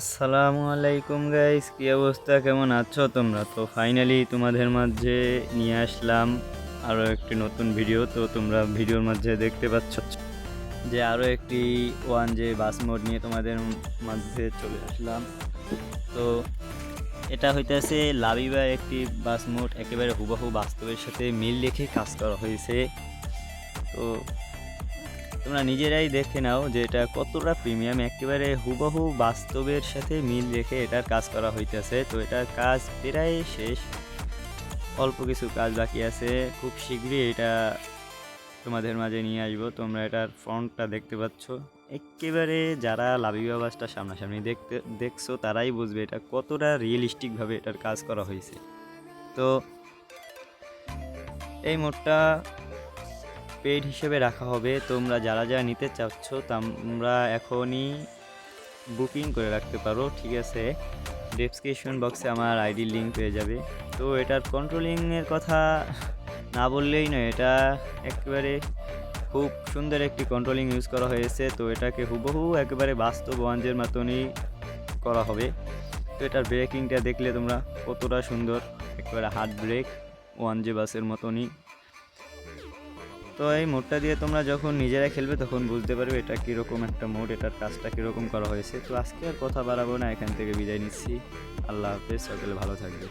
আসসালামু আলাইকুম গাইস কি অবস্থা? কেমন আছো তোমরা? তো ফাইনালি তোমাদের মাঝে নিয়ে আসলাম আরও একটি নতুন ভিডিও তো তোমরা ভিডিওর মাঝে দেখতে পাচ্ছ যে আরও একটি ওয়ান যে বাস মোড নিয়ে তোমাদের মাঝে চলে আসলাম। তো এটা হইতেছে লাবিবা একটি বাস মোড একেবারে হুবাহু বাস্তবের সাথে মিল রেখে কাজ করা হয়েছে। তো তোমরা নিজেরাই দেখে নাও যে এটা কতটা প্রিমিয়াম একেবারে হুবহু বাস্তবের সাথে মিল রেখে এটার কাজ করা হইতেছে। তো এটার কাজ প্রায় শেষ। অল্প কিছু কাজ বাকি আছে। খুব শীঘ্রই এটা তোমাদের মাঝে নিয়ে আসব। তোমরা এটার ফ্রন্টটা দেখতে পাচ্ছ। একেবারে যারা লাভিবা বাসটা সামনাসামনি দেখতে, দেখছ, তারাই বুঝবে এটা কতটা রিয়েলিস্টিকভাবে এটার কাজ করা হয়েছে তো এই মোডটা পেড হিসেবে রাখা হবে। তোমরা যারা যারা নিতে চাচ্ছ, তোমরা এখনই বুকিং করে রাখতে পারো, ঠিক আছে? ডেসক্রিপশন বক্সে আমার আইডি লিঙ্ক পেয়ে যাবে। তো এটার কন্ট্রোলিংয়ের কথা না বললেই নয়, এটা একেবারে খুব সুন্দর একটি কন্ট্রোলিং ইউজ করা হয়েছে। তো এটাকে হুবহু একেবারে বাস্তব ওয়ানজের মতনই করা হবে। তো এটার ব্রেকিংটা দেখলে তোমরা কতটা সুন্দর, একেবারে হার্ড ব্রেক ওয়ান জে বাসের মতনই। তো এই মোডটা দিয়ে তোমরা যখন নিজেরা খেলবে তখন বুঝতে পারবে এটা কীরকম একটা মোড, এটার কাজটা কীরকম করা হয়েছে। তো আজকে আর কথা বাড়াবো না, এখান থেকে বিদায় নিচ্ছি। আল্লাহ হাফেজ, সকলে ভালো থাকবে।